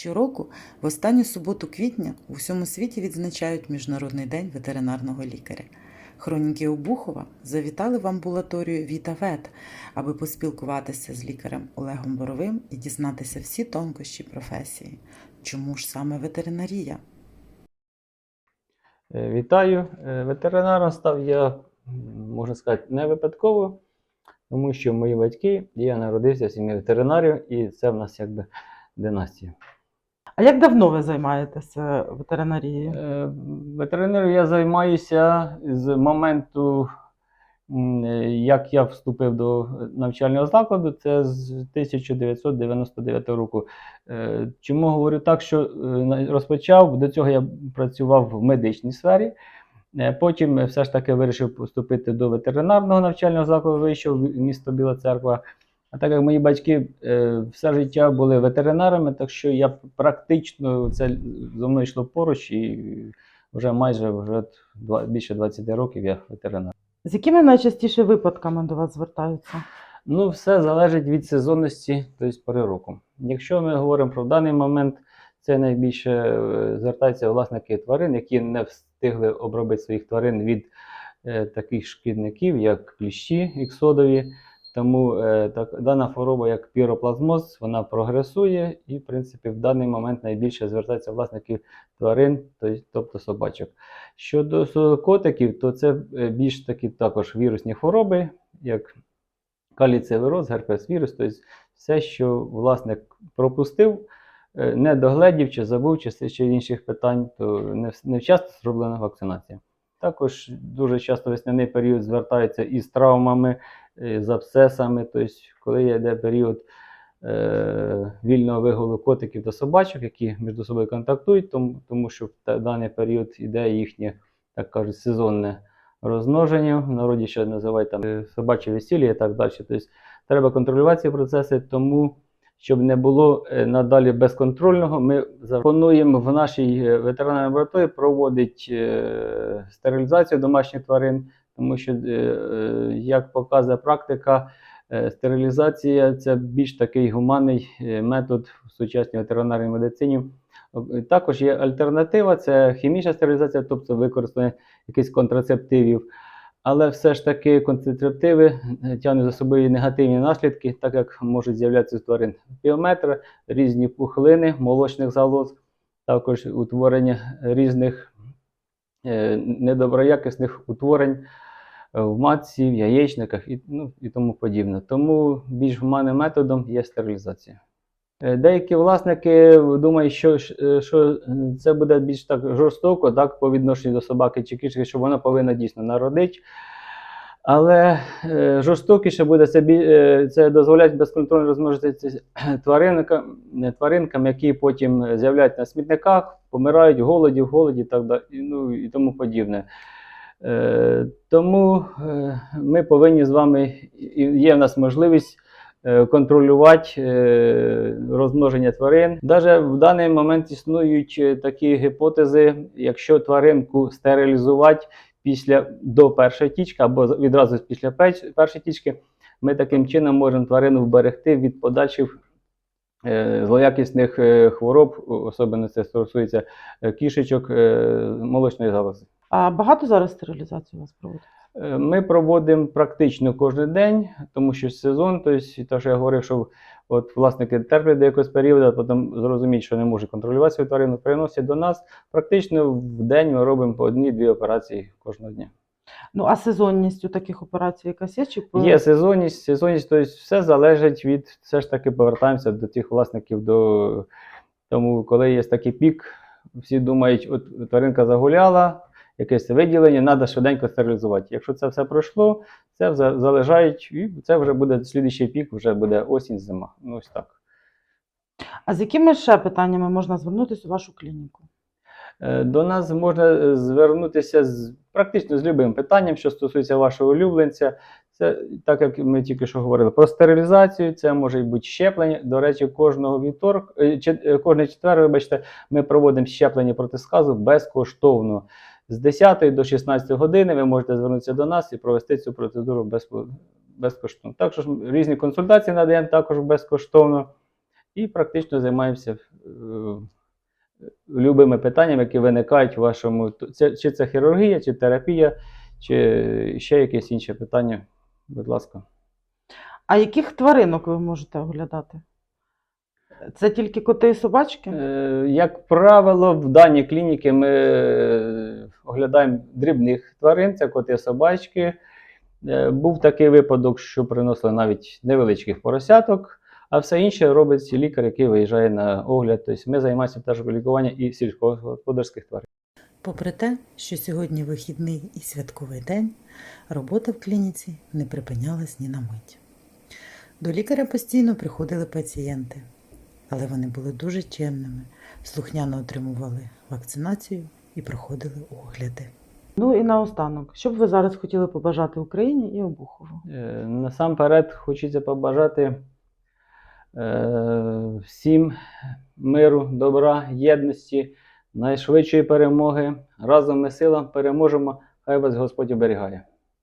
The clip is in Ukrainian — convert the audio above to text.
Щороку, в останню суботу квітня, у всьому світі відзначають Міжнародний день ветеринарного лікаря. Хроніки Обухова завітали в амбулаторію Віта Вет, аби поспілкуватися з лікарем Олегом Боровим і дізнатися всі тонкощі професії. Чому ж саме ветеринарія? Е, Вітаю. Е, Ветеринаром став я, можна сказати, не випадково, тому що мої батьки, я народився в сім'ї ветеринарів, і це в нас якби династія. А як давно ви займаєтеся ветеринарією? Е, Ветеринарою я займаюся з моменту, як я вступив до навчального закладу, це з 1999 року. Е, Чому говорю так, що е, розпочав, до цього я працював в медичній сфері. Потім все ж таки вирішив поступити до ветеринарного навчального закладу, вийшов в місто Біла Церква. А так як мої батьки е, все життя були ветеринарами, так що я практично це зо мною йшло поруч, і вже майже вже два- більше 20 років я ветеринар. З якими найчастіше випадками до вас звертаються? Ну, все залежить від сезонності, тобто пори року. Якщо ми говоримо про даний момент, це найбільше е, звертаються власники тварин, які не встигли обробити своїх тварин від е, таких шкідників, як кліщі іксодові. Тому е, так, дана хвороба, як піроплазмоз, вона прогресує, і, в принципі, в даний момент найбільше звертаються власники тварин, тобто собачок. Щодо котиків, то це е, більш такі також вірусні хвороби, як каліцевироз, герпес-вірус, тобто все, що власник пропустив, е, не догледів чи забув, чи чи інших питань, то не вс- невчасно зроблена вакцинація. Також дуже часто весняний період звертаються із травмами, з абсцесами, тобто, коли йде період е, вільного вигулу котиків та собачок, які між собою контактують, тому, тому що в даний період іде їхнє, так кажуть, сезонне розмноження. В народі ще називають там е, собаче весілля і так далі. Тобто треба контролювати ці процеси, тому щоб не було е, надалі безконтрольного, ми запропонуємо в нашій е, ветеринарній лабораторії проводити е, стерилізацію домашніх тварин, тому що, е, е, як показує практика, е, стерилізація це більш такий гуманний метод в сучасній ветеринарній медицині. Також є альтернатива, це хімічна стерилізація, тобто використання якихось контрацептивів. Але все ж таки концентративи тягнуть за собою негативні наслідки, так як можуть з'являтися у тварин піометри, різні пухлини молочних залоз, також утворення різних недоброякісних утворень в матці, в яєчниках і, ну, і тому подібне. Тому більш гуманним методом є стерилізація. Е, Деякі власники думають, що, е, що це буде більш так жорстоко, так, по відношенню до собаки чи кішки, що вона повинна дійсно народити. Але е, жорстокіше буде це, е, це дозволять безконтрольно розмножитися тваринкам, тваринкам, які потім з'являються на смітниках, помирають в голоді, в голоді так ну, і тому подібне. Е, тому е, ми повинні з вами, є в нас можливість е, контролювати розмноження тварин. Даже в даний момент існують такі гіпотези, якщо тваринку стерилізувати після до першої тічки або відразу після першої тічки, ми таким чином можемо тварину вберегти від подальших злоякісних хвороб, особливо це стосується кішечок молочної залози. А багато зараз стерилізацій у вас проводять? Е, Ми проводимо практично кожен день, тому що сезон, тобто, те, що я говорив, що от власники терплять до якогось періоду, а потім зрозуміють, що не можуть контролювати свою тварину, приносять до нас. Практично в день ми робимо по одній-дві операції кожного дня. Ну а сезонність у таких операцій якась є? Чи Є сезонність, сезонність, тобто все залежить від, все ж таки повертаємося до тих власників, до тому, коли є такий пік, всі думають, от тваринка загуляла, якесь виділення, треба швиденько стерилізувати. Якщо це все пройшло, це залежають, і це вже буде слідчий пік, вже буде осінь, зима. Ну ось так. А з якими ще питаннями можна звернутися у вашу клініку? Е, До нас можна е, звернутися з практично з любим питанням, що стосується вашого улюбленця. Це так як ми тільки що говорили про стерилізацію, це може бути щеплення. До речі, кожного вівторк, е, е, кожний четвер, вибачте, ми проводимо щеплення проти сказу безкоштовно. З 10 до 16 години ви можете звернутися до нас і провести цю процедуру безкоштовно. Також різні консультації надаємо також безкоштовно і практично займаємося е, любими питаннями, які виникають в вашому. Це, чи це хірургія, чи терапія, чи ще якесь інше питання. Будь ласка. А яких тваринок ви можете оглядати? Це тільки коти і собачки? Е, Як правило, в даній клініці ми е, оглядаємо дрібних тварин, це коти собачки. Е, Був такий випадок, що приносили навіть невеличких поросяток, а все інше робить лікар, який виїжджає на огляд. Тобто ми займаємося теж лікуванням і сільськогосподарських тварин. Попри те, що сьогодні вихідний і святковий день, робота в клініці не припинялась ні на мить. До лікаря постійно приходили пацієнти, але вони були дуже чемними, слухняно отримували вакцинацію і проходили огляди. Ну і наостанок, що б ви зараз хотіли побажати Україні і Обухову? Е, Насамперед хочеться побажати е, всім миру, добра, єдності, найшвидшої перемоги. Разом ми силам переможемо. Хай вас Господь оберігає.